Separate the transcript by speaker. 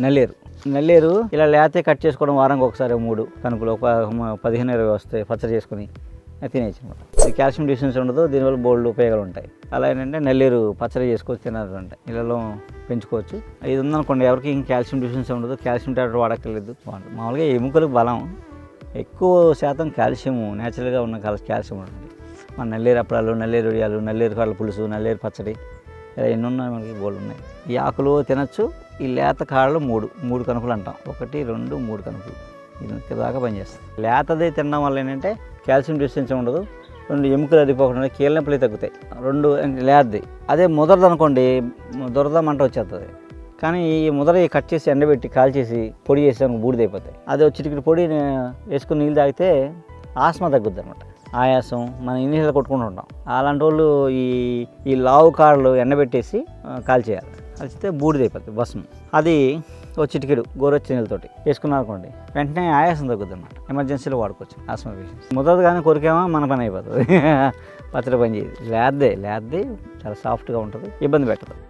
Speaker 1: నల్లేరు. నల్లేరు ఇలా లేతే కట్ చేసుకోవడం వారానికి ఒకసారి మూడు. కనుకలు ఒక పదిహేను ఇరవై వస్తాయి పచ్చడి చేసుకుని. తినేయచ్చు అనమాట కాల్షియం డిఫిషియన్సీ ఉండదు దీనివల్ల బోల్డ్ ఉపయోగాలు ఉంటాయి. అలా ఏంటంటే నల్లేరు పచ్చడి చేసుకోవచ్చు తినాలంటే. ఇళ్ళలో పెంచుకోవచ్చు. ఇది ఉందనుకోండి ఎవరికి ఇంకా కాల్షియం డిఫిషియన్సీ ఉండదు. కాల్షియం టాబ్లెట్ వాడక్కర్లేదు. మామూలుగా ఎముకలకు బలం. ఎక్కువ శాతం కాల్షియం నేచురల్గా ఉన్న కాల్షియం ఉంటుంది మన నల్లేరు అప్పడాలు నల్లేరు ఉడియాలు నల్లేరు కాళ్ళ పులుసు నల్లేరు పచ్చడి. ఇలా ఎన్ని ఉన్నాయి మనకి? బోళ్ళు ఉన్నాయి. ఈ ఆకులు తినచ్చు ఈ లేత కాళ్ళు మూడు మూడు కనుకలు అంటాం. ఒకటి రెండు మూడు కనుకలు ఇది ఇంత దాకా పనిచేస్తుంది లేతది తినడం వల్ల ఏంటంటే కాల్షియం డిస్టెన్స్ ఉండదు. రెండు ఎముకలు అరిపోకుండా కీళ్ళ నొప్పులు తగ్గుతాయి. రెండు అంటే లేతది. అదే ముదరదు అనుకోండి దురద మంట వచ్చేస్తుంది. కానీ ఈ ముదర కట్ చేసి ఎండబెట్టి కాల్చేసి పొడి చేసి బూడిదైపోతాయి. అదే చిటికి పొడి వేసుకుని నీళ్ళు తాగితే ఆస్మా తగ్గుద్ది అనమాట ఆయాసం మనం ఇన్ని కొట్టుకుంటూ ఉంటాం. అలాంటి వాళ్ళు ఈ ఈ లావు కాళ్ళు ఎండబెట్టేసి కాల్చేయాలి కాల్చితే బూడిదైపోతుంది భస్మం. అది ఓ చిటికెడు గోరొచ్చి నీళ్ళతోటి వేసుకున్నారు అనుకోండి వెంటనే ఆయాసం తగ్గుద్ది అనమాట ఎమర్జెన్సీలో వాడుకోవచ్చు ఆస్మా పేషెంట్స్. ముదరదు కానీ కొరికేమో మన పని అయిపోతుంది. పచ్చడి పని చేయదు. లేద్దే లేద్ది చాలా సాఫ్ట్గా ఉంటుంది ఇబ్బంది పెట్టదు.